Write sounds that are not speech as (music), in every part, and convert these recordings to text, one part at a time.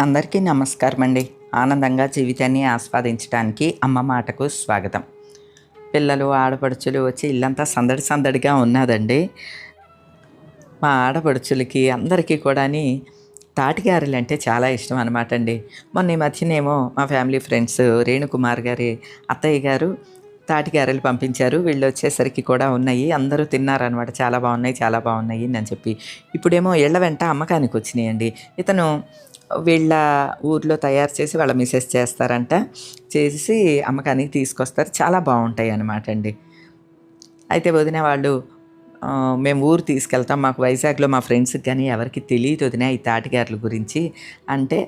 అందరికీ నమస్కారం అండి ఆనందంగా జీవితాన్ని ఆస్వాదించడానికి అమ్మ మాటకు స్వాగతం. పిల్లలు ఆడపడుచులు వచ్చి ఇల్లంతా సందడి సందడిగా ఉన్నదండి. మా ఆడపడుచులకి అందరికీ కూడాని తాటిగారులు అంటే చాలా ఇష్టం అనమాట అండి మొన్న ఈ మధ్యనేమో మా ఫ్యామిలీ ఫ్రెండ్స్ రేణుకుమార్ గారి అత్తయ్య గారు తాటిగారెలు పంపించారు. వీళ్ళు వచ్చేసరికి కూడా ఉన్నాయి. అందరూ తిన్నారనమాట చాలా బాగున్నాయి చాలా బాగున్నాయి అని చెప్పి. ఇప్పుడేమో ఇళ్ళ వెంట అమ్మకానికి వచ్చినాయండి. ఇతను వీళ్ళ ఊర్లో తయారు చేసి వాళ్ళ మిసెస్ చేస్తారంట. చేసి అమ్మకానికి తీసుకొస్తారు. చాలా బాగుంటాయి అన్నమాట అండి. అయితే వదిన వాళ్ళు మేము ఊరు తీసుకెళ్తాం. మాకు వైజాగ్లో మా ఫ్రెండ్స్కి కానీ ఎవరికి తెలియదు వదిన ఈ తాటిగారెల గురించి. అంటే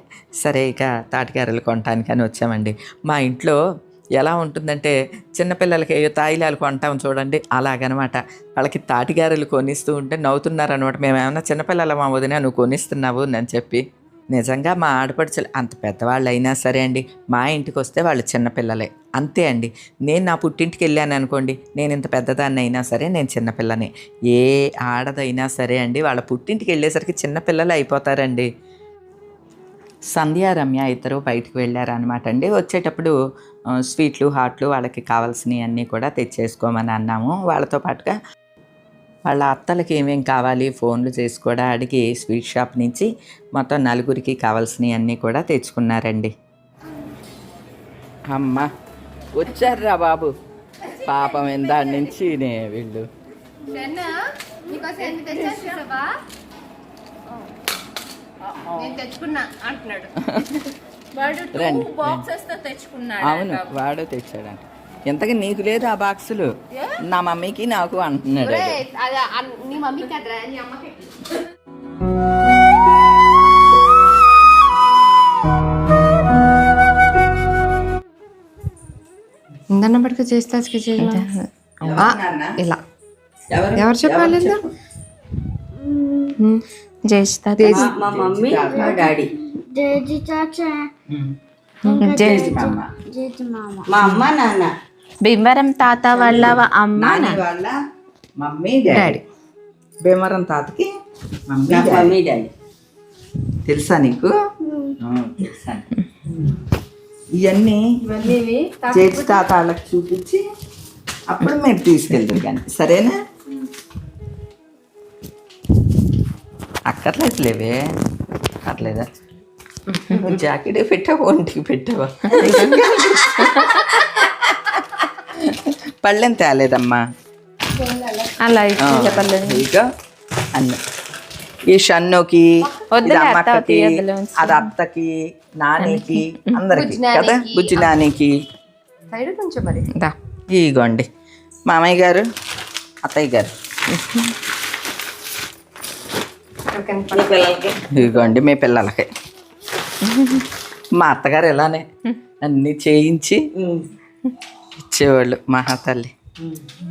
సరే ఇక తాటిగారెలు కొనటానికని వచ్చామండి. మా ఇంట్లో ఎలా ఉంటుందంటే చిన్నపిల్లలకి ఏ తాయిలాలు కొంటాం చూడండి. అలాగనమాట. వాళ్ళకి తాటిగారెలు కొనిస్తూ ఉంటే నవ్వుతున్నారు అనమాట మేము ఏమన్నా చిన్నపిల్లల మా వదిన? నువ్వు కొనిస్తున్నావు అని చెప్పి. నిజంగా మా ఆడపడుచులు అంత పెద్దవాళ్ళు అయినా సరే అండి మా ఇంటికి వస్తే వాళ్ళు చిన్నపిల్లలే అంతే అండి. నేను నా పుట్టింటికి వెళ్ళాను అనుకోండి నేను ఇంత పెద్దదాన్ని అయినా సరే నేను చిన్నపిల్లని ఏ ఆడదైనా సరే అండి వాళ్ళ పుట్టింటికి వెళ్ళేసరికి చిన్నపిల్లలు అయిపోతారండి. సంధ్య రమ్య ఇద్దరు బయటకు వెళ్ళారనమాట అండి. వచ్చేటప్పుడు స్వీట్లు హాట్లు వాళ్ళకి కావాల్సినవి అన్నీ కూడా తెచ్చేసుకోమని అన్నాము. వాళ్ళతో పాటుగా వాళ్ళ అత్తలకి ఏమేం కావాలి ఫోన్లు చేసి కూడా అడిగి స్వీట్ షాప్ నుంచి మొత్తం నలుగురికి కావాల్సినవి అన్నీ కూడా తెచ్చుకున్నారండి. అమ్మ వచ్చారురా బాబు. పాపం ఎందాడి నుంచి నే వీళ్ళు. చెన్నా నీకోసం ఎన్ని తెచ్చాను చూసావా? నేను తెచ్చుకున్నా అంటున్నాడు. (laughs) వాడు బాక్సెస్ తెచ్చుకున్నాడు అవును వాడు తెచ్చాడంట. ఎంతగా నీకు లేదు ఆ బాక్సులు నా మమ్మీకి నాకు అంటున్నాడు ఒరేయ్, అది అన్- నీ మమ్మీ కదరా నీ అమ్మకి ఇందన్న పట్టుకు చేస్తా ఇలా ఎవరు చెప్పాలి చేస్తా మా మమ్మీ మా డాడీ జేజీ చాచా చేసి జేజీ మామ మా అమ్మ నాన్న భీమవరం తాత వాళ్ళ అమ్మ నాని వాళ్ళ మమ్మీ డాడీ. భీమవరం తాతకి మమ్మీ. Mummy daddy. తెలుసా నీకు? ఆ, తెలుసా. ఇవన్నీ చేతి తాత వాళ్ళకి చూపించి అప్పుడు మీరు తీసుకెళ్తారు కానీ. సరేనా? అక్కర్లేదులేవే. అక్కర్లేదా? (laughs) జాకెట్ పెట్టావా? ఒంటికి పెట్టావా? (laughs) పళ్ళెం తేలేదమ్మా. అలా ఇదిగో అన్న. ఈ షన్నుకి అమ్మక్కకి ఉంచు. అది అత్తకి నానికి అందరికి. కదా? బుజ్జి నానికి ఇగోండి మామయ్య గారు అత్తయ్య గారు. ఇదిగోండి మీ పిల్లలకి. మా అత్తగారు ఇలానే అన్నీ చేయించి ఇచ్చేవాళ్ళు మా తల్లి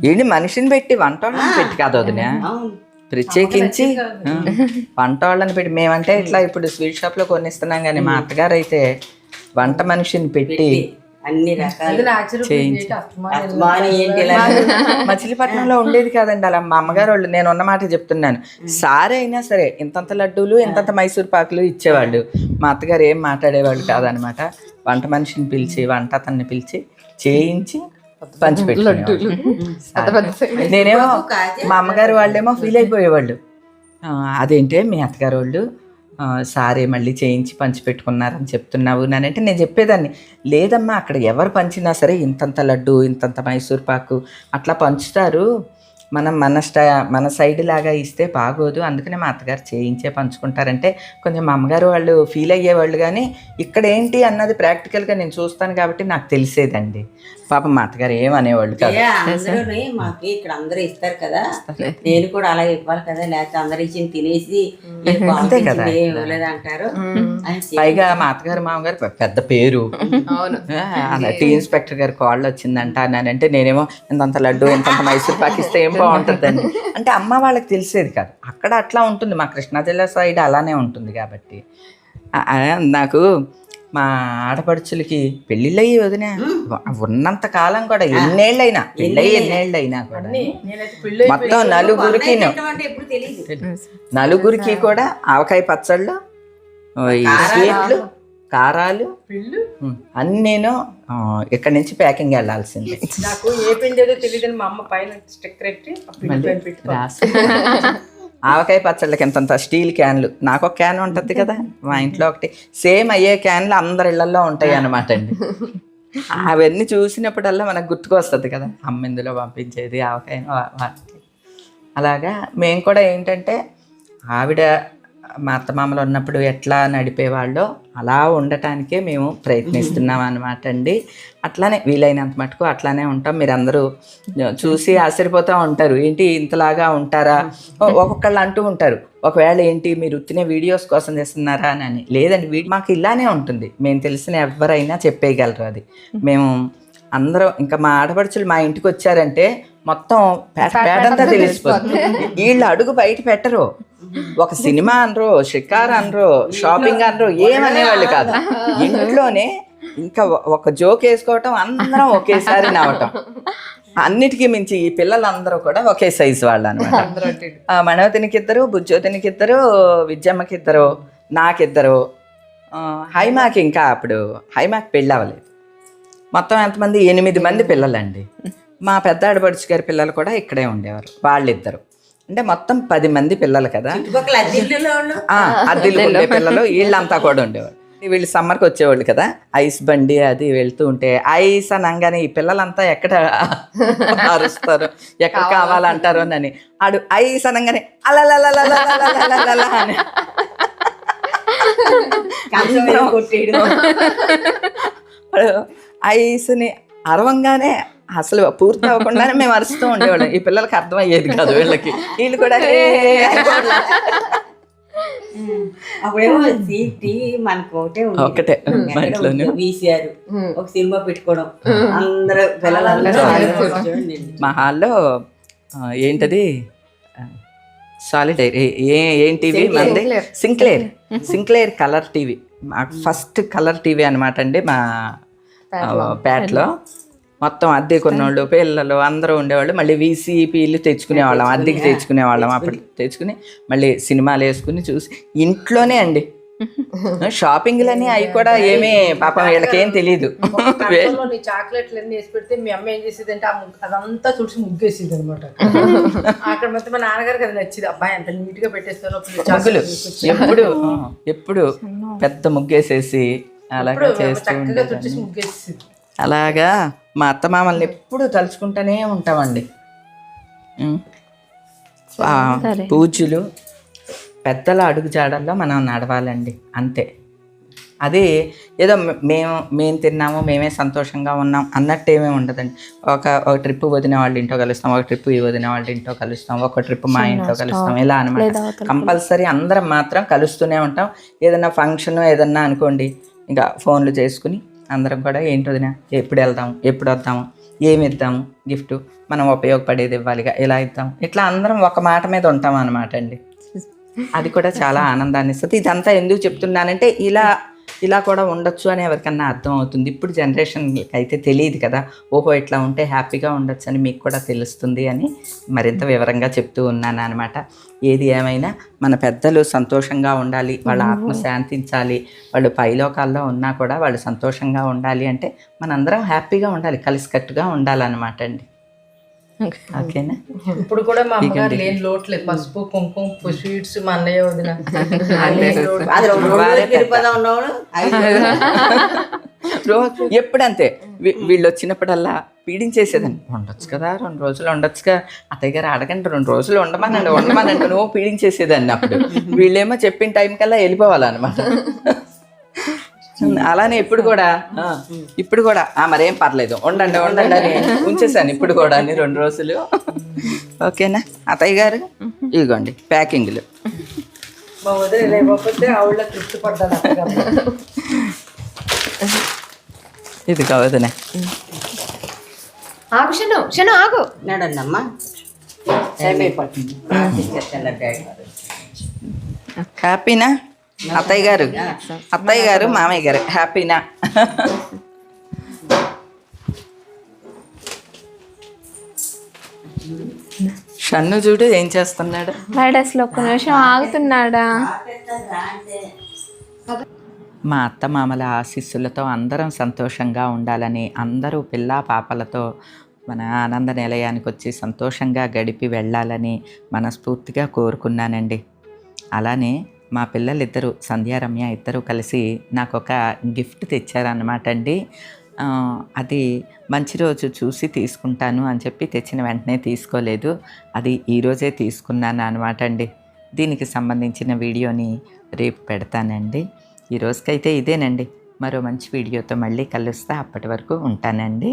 ఏంటి మనిషిని పెట్టి వంట వాళ్ళని పెట్టి కాదు వదినా. ప్రత్యేకించి వంట వాళ్ళని పెట్టి మేమంటే ఇట్లా ఇప్పుడు స్వీట్ షాప్లో కొనిస్తున్నాం కానీ మా అత్తగారు అయితే వంట మనిషిని పెట్టి అన్ని రకాల (laughs) మచిలీపట్నంలో ఉండేది కాదండి అలా. మా అమ్మగారు వాళ్ళు నేను ఉన్న మాట చెప్తున్నాను. సారే అయినా సరే ఇంతంత లడ్డూలు ఇంతంత మైసూర్ పాకులు ఇచ్చేవాళ్ళు. మా అత్తగారు ఏం మాట్లాడేవాళ్ళు కాదనమాట. వంట మనిషిని పిలిచి వంట అతన్ని పిలిచి చేయించి పంచిపెట్టు నేనేమో మా అమ్మగారు వాళ్ళేమో ఫీల్ అయిపోయేవాళ్ళు. ఆ, అదేంటే మీ అత్తగారు వాళ్ళు ఆ, సారే మళ్ళీ చేయించి పంచిపెట్టుకున్నారని చెప్తున్నావు నానంటే నేను చెప్పేదాన్ని. లేదమ్మా అక్కడ ఎవరు పంచినా సరే ఇంతంత లడ్డు ఇంతంత మైసూర్ పాకు అట్లా పంచుతారు. మనం మన స్టా మన సైడ్ లాగా ఇస్తే బాగోదు. అందుకనే మా అత్తగారు చేయించే పంచుకుంటారంటే కొంచెం మా అమ్మగారు వాళ్ళు ఫీల్ అయ్యేవాళ్ళు కానీ ఇక్కడ ఏంటి అన్నది ప్రాక్టికల్గా నేను చూస్తాను కాబట్టి నాకు తెలిసేదండి. పాపం మా అత్తగారు ఏమనేవాళ్ళు కాదు. అందరూ మాకు ఇక్కడ అందరూ ఇస్తారు కదా. నేను కూడా అలాగే ఇవ్వాలి కదా లేకపోతే అందరు ఇచ్చి తినేసి అంతే కదా. అంటారు పైగా మా అత్తగారు మామగారు పెద్ద పేరు. అవును. ఆ, అలా టీ ఇన్స్పెక్టర్ గారి కాళ్ళు వచ్చిందంట అంటే నేనేమో ఇంతంత లడ్డు ఇంతంత మైసూర్ పాక్ ఇస్తే ఏం బాగుంటుందండి అంటే అమ్మ వాళ్ళకి తెలిసేది కాదు. అక్కడ అట్లా ఉంటుంది. మా కృష్ణా జిల్లా సైడ్ అలానే ఉంటుంది కాబట్టి. నాకు మా ఆడపడుచులకి పెళ్ళిళ్ళయ్యి వదిన. ఉన్నంత కాలం కూడా ఎన్నేళ్ళైనా పెళ్ళయి ఎన్నేళ్ళైనా కూడా. మొత్తం నలుగురికి తెలియదు నలుగురికి కూడా ఆవకాయ పచ్చళ్ళు స్వీట్లు కారాలు. ఉమ్, అన్నీను ఆ, ఇక్కడి నుంచి ప్యాకింగ్ వెళ్ళాల్సిందే. నాకు ఏ పిండి ఏదో తెలియదని మా అమ్మ పైన స్టిక్కర్ పెట్టి. (laughs) ఆవకాయ పచ్చళ్ళకి ఇంతంత స్టీల్ క్యాన్లు. నాకు ఒక క్యాన్ ఉంటుంది కదా మా ఇంట్లో ఒకటి. సేమ్ అయ్యే క్యాన్లు అందరి ఇళ్ళలో ఉంటాయి అన్నమాట అండి. అవన్నీ చూసినప్పుడల్లా మనకు గుర్తుకొస్తుంది కదా అమ్మ ఇందులో పంపించేది ఆవకాయ అలాగా మేము కూడా ఏంటంటే ఆవిడ మా అత్తమామలు ఉన్నప్పుడు ఎట్లా నడిపేవాళ్ళో అలా ఉండటానికే మేము ప్రయత్నిస్తున్నాం అనమాట అండి. అట్లానే వీలైనంత మటుకు అట్లానే ఉంటాం. మీరు అందరూ చూసి ఆశ్చర్యపోతూ ఉంటారు. ఏంటి ఇంతలాగా ఉంటారా? ఒక్కొక్కళ్ళు అంటూ ఉంటారు. ఒకవేళ ఏంటి మీరు ఉత్తినే వీడియోస్ కోసం చేస్తున్నారా అని లేదండి వీ- మాకు ఇలానే ఉంటుంది. మేము తెలిసిన ఎవరైనా చెప్పేయగలరు అది. మేము అందరం ఇంకా మా ఆడపడుచులు మా ఇంటికి వచ్చారంటే మొత్తం పేటంతా తెలిసిపోతుంది వీళ్ళు అడుగు బయట పెట్టరు. ఒక సినిమా అనరు షికార్ అనరు షాపింగ్ అనరు ఏమనేవాళ్ళు కాదు. (laughs) ఇంట్లోనే ఇంకా ఒక జోక్ వేసుకోవటం అందరం ఒకేసారి నవ్వటం. అన్నిటికీ మించి ఈ పిల్లలందరూ కూడా ఒకే సైజు వాళ్ళు అనమాట మణవతినికి ఇద్దరు బుజ్జోతినికి ఇద్దరు విద్యమ్మకి ఇద్దరు నాకిద్దరు. హైమాకి ఇంకా అప్పుడు హైమాకి పెళ్ళి అవ్వలేదు. మొత్తం ఎంతమంది? ఎనిమిది మంది పిల్లలండి. మా పెద్ద ఆడబడుచు గారి పిల్లలు కూడా ఇక్కడే ఉండేవారు వాళ్ళిద్దరు. అంటే మొత్తం పది మంది పిల్లలు కదా. అద్దెలు ఉండే పిల్లలు వీళ్ళంతా కూడా ఉండేవారు. వీళ్ళు సమ్మర్కి వచ్చేవాళ్ళు కదా ఐస్ బండి అది వెళ్తూ ఉంటే ఐస్ అనగానే ఈ పిల్లలంతా ఎక్కడ అరుస్తారు ఎక్కడ కావాలంటారు అని. ఆడు ఐస్ అనగానే అలా అని. ఐస్ని అరవంగానే అసలు పూర్తి అవ్వకుండానే మేము అరుస్తూ ఉండేవాళ్ళం. ఈ పిల్లలకి అర్థమయ్యేది కాదు వీళ్ళకి. వీళ్ళు కూడా. అప్పుడేమో మనకు ఒకటే. వీసీఆర్. ఒక సినిమా పెట్టుకోవడం. అందరూ పిల్లలందరూ. మా హాల్లో ఏంటది? సాలిడైర్ ఏ ఏం టీవీ? మంది సింక్లేర్. సింక్లేర్. Colour TV. మాకు ఫస్ట్ కలర్ టీవీ అనమాట అండి మా పేటలో మొత్తం అద్దె కొన్నోళ్ళు పిల్లలు అందరూ ఉండేవాళ్ళు. మళ్ళీ వీసీపీలు తెచ్చుకునేవాళ్ళం. అద్దెకి తెచ్చుకునేవాళ్ళం. అప్పుడు తెచ్చుకుని మళ్ళీ సినిమాలు వేసుకుని చూసి ఇంట్లోనే అండి. (laughs) షాపింగ్లని అవి కూడా ఏమీ పాపం వీళ్ళకి ఏం తెలియదు (laughs) చాక్లెట్లు అన్ని వేసి పెడితే మీ అమ్మ ఏం చేసేది అంటే ఆ ముగ్గు అదంతా తుడిచి ముగ్గేసేది అనమాట (laughs) అక్కడ మొత్తం మా నాన్నగారికి అది నచ్చింది. అబ్బాయి ఎంత నీట్గా పెట్టేస్తారో. ఎప్పుడు ఎప్పుడు పెద్ద ముగ్గేసేసి అలాగా చేస్తూ ముగ్గేసేది అలాగా మా అత్త మామల్ని ఎప్పుడు తలుచుకుంటూనే ఉంటామండి. పూజలు పెద్దల అడుగు జాడల్లో మనం నడవాలండి అంతే. అది ఏదో మేము మేము తిన్నాము మేమే సంతోషంగా ఉన్నాం అన్నట్టు ఏమీ ఉండదండి. ఒక ఒక ట్రిప్ వదిన వాళ్ళ ఇంట్లో కలుస్తాం ఒక ట్రిప్ ఈ వదిన వాళ్ళ ఇంట్లో కలుస్తాం ఒక ట్రిప్ మా ఇంట్లో కలుస్తాం ఇలా అనమాట కంపల్సరీ అందరం మాత్రం కలుస్తూనే ఉంటాం. ఏదైనా ఫంక్షన్ ఏదన్నా అనుకోండి ఇంకా ఫోన్లు చేసుకుని అందరం కూడా ఏంటి వదిన? ఎప్పుడు వెళ్దాం? ఎప్పుడు వద్దాము? ఏమి ఇద్దాము? గిఫ్ట్ మనం ఉపయోగపడేది ఇవ్వాలిగా. ఇలా ఇద్దాం? ఇట్లా అందరం ఒక మాట మీద ఉంటాం అనమాట అండి. (laughs) అది కూడా చాలా ఆనందాన్ని ఇస్తుంది. ఇదంతా ఎందుకు చెప్తున్నానంటే ఇలా ఇలా కూడా ఉండొచ్చు అని ఎవరికన్నా అర్థం అవుతుంది. ఇప్పుడు జనరేషన్కి అయితే తెలియదు కదా. ఓహో ఇట్లా ఉంటే హ్యాపీగా ఉండొచ్చు అని మీకు కూడా తెలుస్తుంది అని మరింత వివరంగా చెప్తూ ఉన్నాను అనమాట ఏది ఏమైనా మన పెద్దలు సంతోషంగా ఉండాలి వాళ్ళ ఆత్మ శాంతించాలి వాళ్ళు పైలోకాల్లో ఉన్నా కూడా వాళ్ళు సంతోషంగా ఉండాలి అంటే మనందరం హ్యాపీగా ఉండాలి కలిసికట్టుగా ఉండాలన్నమాట అండి. ఓకేనా? ఇప్పుడు కూడా మా అమ్మగారు లేని లోట్లేదు పసుపు కుంకుమ స్వీట్స్ మా అన్నయ్య వదిన. ఎప్పుడంతే? వీళ్ళు వచ్చినప్పుడల్లా పీడించేసేదండి ఉండొచ్చు కదా రెండు రోజులు ఉండొచ్చుగా అత్తయ్య గారు అడగండి రెండు రోజులు ఉండమనండి ఉండమనండి. నువ్వు పీడించేసేదాన్ని అప్పుడు. (laughs) వీళ్ళేమో చెప్పిన టైం కల్లా వెళ్ళిపోవాలన్నమాట. అలానే ఇప్పుడు కూడా. ఇప్పుడు కూడా. ఆ మరేం పర్లేదు. ఉండండి ఉండండి అని ఉంచేసాను ఇప్పుడు కూడా అని రెండు రోజులు. ఓకేనా? అత్తయ్య గారు? ఇదిగోండి ప్యాకింగ్లు. మా వదిన లేకపోతే ఆవిడ తృప్తి పడ్డాను అత్తగారు. ఇది కావదనే ఆగు షను షను ఆగు. నడండి అమ్మా హ్యాపీనా? అత్తయ్య గారు. అత్తయ్య గారు మామయ్య గారు. హ్యాపీనా షన్ను చూడు ఏం చేస్తున్నాడు? వాడు అసలు ఒక్క నిమిషం ఆగుతున్నాడా? మా అత్త మామల ఆశీస్సులతో అందరం సంతోషంగా ఉండాలని అందరూ పిల్లా పాపలతో మన ఆనంద నిలయానికి వచ్చి సంతోషంగా గడిపి వెళ్ళాలని మనస్ఫూర్తిగా కోరుకున్నానండి. అలానే మా పిల్లలిద్దరూ సంధ్యారమ్య ఇద్దరూ కలిసి నాకు ఒక గిఫ్ట్ తెచ్చారనమాట అండి. అది మంచి రోజు చూసి తీసుకుంటాను అని చెప్పి తెచ్చిన వెంటనే తీసుకోలేదు. అది ఈరోజే తీసుకున్నాను అనమాట అండి. దీనికి సంబంధించిన వీడియోని రేపు పెడతానండి. ఈ రోజుకైతే ఇదేనండి. మరో మంచి వీడియోతో మళ్ళీ కలుస్తా. అప్పటి వరకు ఉంటానండి.